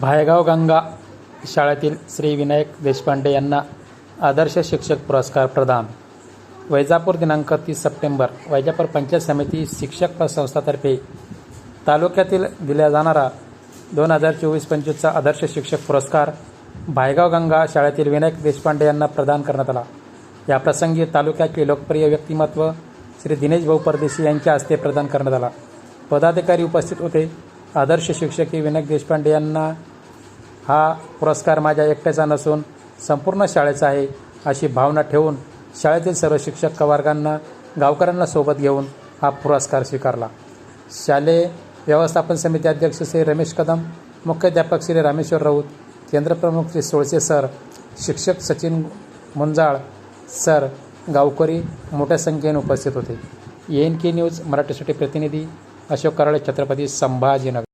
भायगाव गंगा शाळेतील श्री विनायक देशपांडे यांना आदर्श शिक्षक पुरस्कार प्रदान. वैजापूर दिनांक तीस सप्टेंबर वैजापूर पंचायत समिती शिक्षक संस्थातर्फे तालुक्यातील दिल्या जाणारा दोन हजार चोवीस पंचवीसचा आदर्श शिक्षक पुरस्कार भायगाव गंगा शाळेतील विनायक देशपांडे यांना प्रदान करण्यात आला. या प्रसंगी तालुक्याचे लोकप्रिय व्यक्तिमत्व श्री दिनेश भाऊ परदेशी यांच्या हस्ते प्रदान करण्यात आला. पदाधिकारी उपस्थित होते. आदर्श शिक्षकी विनायक देशपांडे यांना हा पुरस्कार माझ्या एकट्याचा नसून संपूर्ण शाळेचा आहे अशी भावना ठेवून शाळेतील सर्व शिक्षक वर्गांना गावकऱ्यांना सोबत घेऊन हा पुरस्कार स्वीकारला. शालेय व्यवस्थापन समिती अध्यक्ष श्री रमेश कदम मुख्याध्यापक श्री रामेश्वर राऊत केंद्रप्रमुख श्री सोळसे सर शिक्षक सचिन मुंजाळ सर गावकरी मोठ्या संख्येने उपस्थित होते. एन के न्यूज मराठीसाठी प्रतिनिधी अशोक कराळे छत्रपती संभाजीनगर.